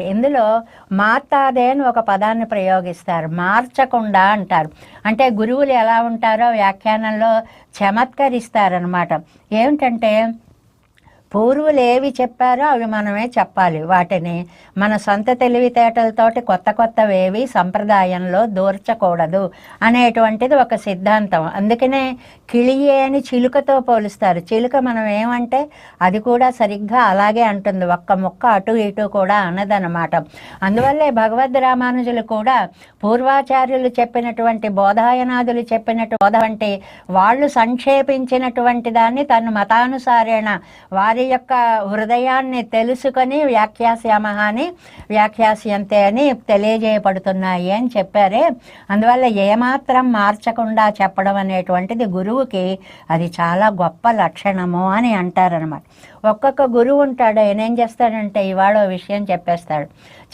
ఇందులో మార్తాదే అని ఒక పదాన్ని ప్రయోగిస్తారు. మార్చకుండా అంటారు. అంటే గురువులు ఎలా ఉంటారో వ్యాఖ్యానంలో చమత్కరిస్తారనమాట ఏమిటంటే పూర్వులు ఏవి చెప్పారో అవి మనమే చెప్పాలి. వాటిని మన సొంత తెలివితేటలతోటి కొత్త కొత్తవేవి సంప్రదాయంలో దూర్చకూడదు అనేటువంటిది ఒక సిద్ధాంతం. అందుకనే కిళియే అని చిలుకతో పోలుస్తారు. చిలుక మనం ఏమంటే అది కూడా సరిగ్గా అలాగే అంటుంది. ఒక్క ముక్క అటు ఇటు కూడా అన్నదనమాట అందువల్లే భగవద్ రామానుజులు కూడా పూర్వాచార్యులు చెప్పినటువంటి బోధాయనాదులు చెప్పినట్టు బోధ వంటి వాళ్ళు సంక్షేపించినటువంటి దాన్ని తను మతానుసారేణ వారి యొక్క హృదయాన్ని తెలుసుకొని వ్యాఖ్యాస్యామ అని వ్యాఖ్యాస్యంతే అని తెలియజేయబడుతున్నాయి అని చెప్పారే. అందువల్ల ఏమాత్రం మార్చకుండా చెప్పడం అనేటువంటిది గురువుకి అది చాలా గొప్ప లక్షణము అని అంటారనమాట ఒక్కొక్క గురువు ఉంటాడు ఆయన ఏం చేస్తాడంటే ఇవాళ ఓ విషయం చెప్పేస్తాడు.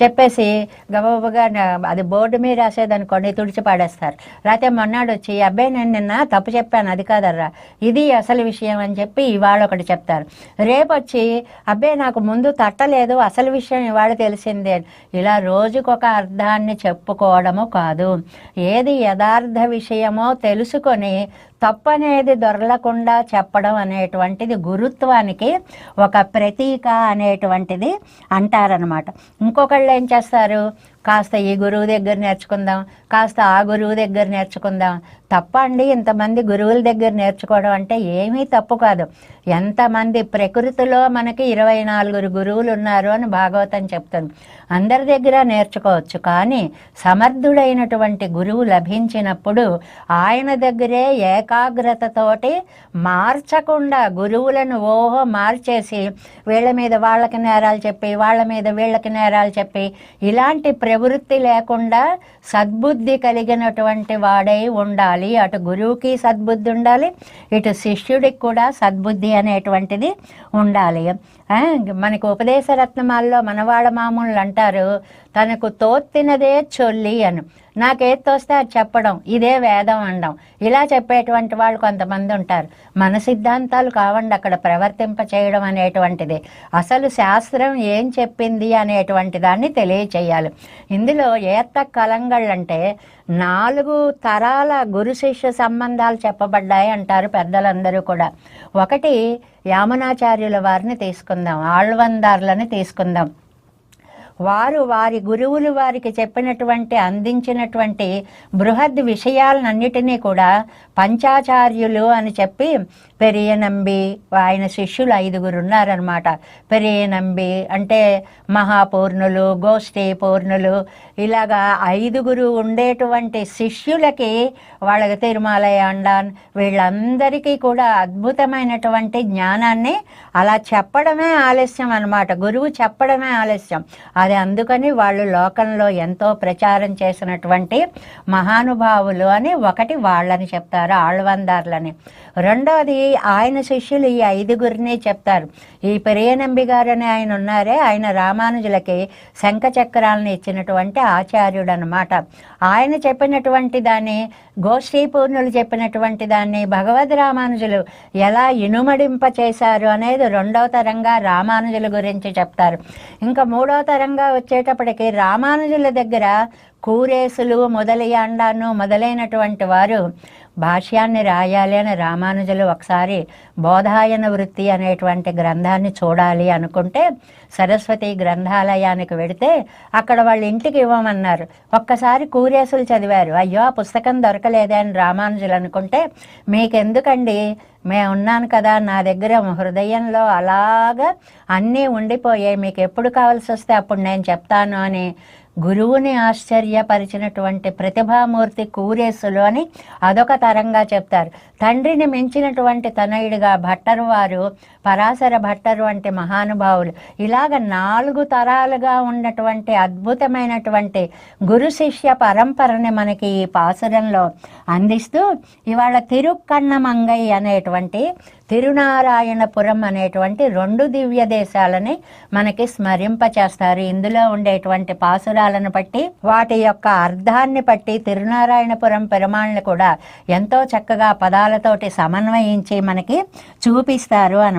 చెప్పేసి గబగబగా అది బోర్డు మీద రాసేదనుకోండి తుడిచి పాడేస్తారు. లేకపోతే మొన్నాడు వచ్చి అబ్బాయి నేను నిన్న తప్పు చెప్పాను అది కాదర్రా. ఇది అసలు విషయం అని చెప్పి ఇవాళ ఒకటి చెప్తారు. రేపు వచ్చి అబ్బాయి నాకు ముందు తట్టలేదు అసలు విషయం ఇవాళ తెలిసిందే ఇలా రోజుకొక అర్థాన్ని చెప్పుకోవడము కాదు. ఏది యథార్థ విషయమో తెలుసుకొని తప్పనేది దొరలకుండా చెప్పడం అనేటువంటిది గురుత్వానికి ఒక ప్రతీక అనేటువంటిది అంటారనమాట ఇంకొకళ్ళు ఏం చేస్తారు? కాస్త ఈ గురువు దగ్గర నేర్చుకుందాం కాస్త ఆ గురువు దగ్గర నేర్చుకుందాం. తప్ప అండి ఇంతమంది గురువుల దగ్గర నేర్చుకోవడం అంటే ఏమీ తప్పు కాదు. ఎంతమంది ప్రకృతిలో మనకి ఇరవై నాలుగురు గురువులు ఉన్నారు అని భాగవతం చెప్తుంది. అందరి దగ్గర నేర్చుకోవచ్చు కానీ సమర్థుడైనటువంటి గురువు లభించినప్పుడు ఆయన దగ్గరే ఏకాగ్రతతోటి మార్చకుండా గురువులను ఓహో మార్చేసి వీళ్ళ మీద వాళ్ళకి నేరాలు చెప్పి వాళ్ళ మీద వీళ్ళకి నేరాలు చెప్పి ఇలాంటి ప్రవృత్తి లేకుండా సద్బుద్ధి కలిగినటువంటి వాడై ఉండాలి. అటు గురువుకి సద్బుద్ధి ఉండాలి ఇటు శిష్యుడికి కూడా సద్బుద్ధి అనేటువంటిది ఉండాలి. మనకు ఉపదేశరత్నమాల్లో మనవాడ మామూలు అంటారు తనకు తోత్తినదే చొల్లి అని. నాకేది తోస్తే అది చెప్పడం ఇదే వేదం అనడం ఇలా చెప్పేటువంటి వాళ్ళు కొంతమంది ఉంటారు. మన సిద్ధాంతాలు కావండి అక్కడ ప్రవర్తింప చేయడం అనేటువంటిది. అసలు శాస్త్రం ఏం చెప్పింది అనేటువంటి దాన్ని తెలియచేయాలి. ఇందులో ఏత్త కలంగళ్ళు అంటే నాలుగు తరాల గురు శిష్య సంబంధాలు చెప్పబడ్డాయి అంటారు పెద్దలందరూ కూడా. ఒకటి యామనాచార్యుల వారిని తీసుకుందాం ఆళ్వందార్లని తీసుకుందాం. వారు వారి గురువులు వారికి చెప్పినటువంటి అందించినటువంటి బృహద్ విషయాలన్నిటినీ కూడా పంచాచార్యులు అని చెప్పి పెరియనంబి ఆయన శిష్యులు ఐదుగురు ఉన్నారనమాట పెరియనంబి అంటే మహాపూర్ణులు గోష్ఠి పూర్ణులు ఇలాగా ఐదుగురు ఉండేటువంటి శిష్యులకి వాళ్ళకి తిరుమలయ అండాన్ వీళ్ళందరికీ కూడా అద్భుతమైనటువంటి జ్ఞానాన్ని అలా చెప్పడమే ఆలస్యం అనమాట గురువు చెప్పడమే ఆలస్యం. అది అందుకని వాళ్ళు లోకంలో ఎంతో ప్రచారం చేసినటువంటి మహానుభావులు అని ఒకటి వాళ్ళని చెప్తారు ఆళ్వందార్లని. రెండోది ఆయన శిష్యులు ఈ ఐదుగురిని చెప్తారు. ఈ పెరియనంబి గారు అని ఆయన ఉన్నారే ఆయన రామానుజులకి శంఖ చక్రాలను ఇచ్చినటువంటి ఆచార్యుడు అనమాట ఆయన చెప్పినటువంటి దాన్ని గోష్ఠీపూర్ణులు చెప్పినటువంటి దాన్ని భగవద్ రామానుజులు ఎలా ఇనుమడింప చేశారు అనేది రెండవ తరంగా రామానుజుల గురించి చెప్తారు. ఇంకా మూడవ తరంగా వచ్చేటప్పటికి రామానుజుల దగ్గర కూరేసులు మొదలయ్యాండాను మొదలైనటువంటి వారు భాష్యాన్ని రాయాలి అని రామానుజులు ఒకసారి బోధాయన వృత్తి అనేటువంటి గ్రంథాన్ని చూడాలి అనుకుంటే సరస్వతి గ్రంథాలయానికి వెడితే అక్కడ వాళ్ళ ఇంటికి ఇవ్వమన్నారు. ఒక్కసారి కూరేసులు చదివారు. అయ్యో ఆ పుస్తకం దొరకలేదే అని రామానుజులు అనుకుంటే మీకెందుకండి? మేము ఉన్నాను కదా నా దగ్గర హృదయంలో అలాగా అన్నీ ఉండిపోయాయి. మీకు ఎప్పుడు కావాల్సి వస్తే అప్పుడు నేను చెప్తాను అని గురువుని ఆశ్చర్యపరిచినటువంటి ప్రతిభామూర్తి కూరేసులు అని అదొక తరంగా చెప్తారు. తండ్రిని మించినటువంటి తనయుడిగా భట్టరు వారు పరాశర భట్టరు వంటి మహానుభావులు ఇలాగ నాలుగు తరాలుగా ఉన్నటువంటి అద్భుతమైనటువంటి గురు శిష్య పరంపరని మనకి ఈ పాసురంలో అందిస్తూ ఇవాళ తిరుక్కన్న మంగయ్య అనేటువంటి తిరునారాయణపురం అనేటువంటి రెండు దివ్య దేశాలని మనకి స్మరింపచేస్తారు. ఇందులో ఉండేటువంటి పాసురాలను బట్టి వాటి యొక్క అర్థాన్ని బట్టి తిరునారాయణపురం పెరుమాళ్ళని కూడా ఎంతో చక్కగా పదాలతోటి సమన్వయించి మనకి చూపిస్తారు అని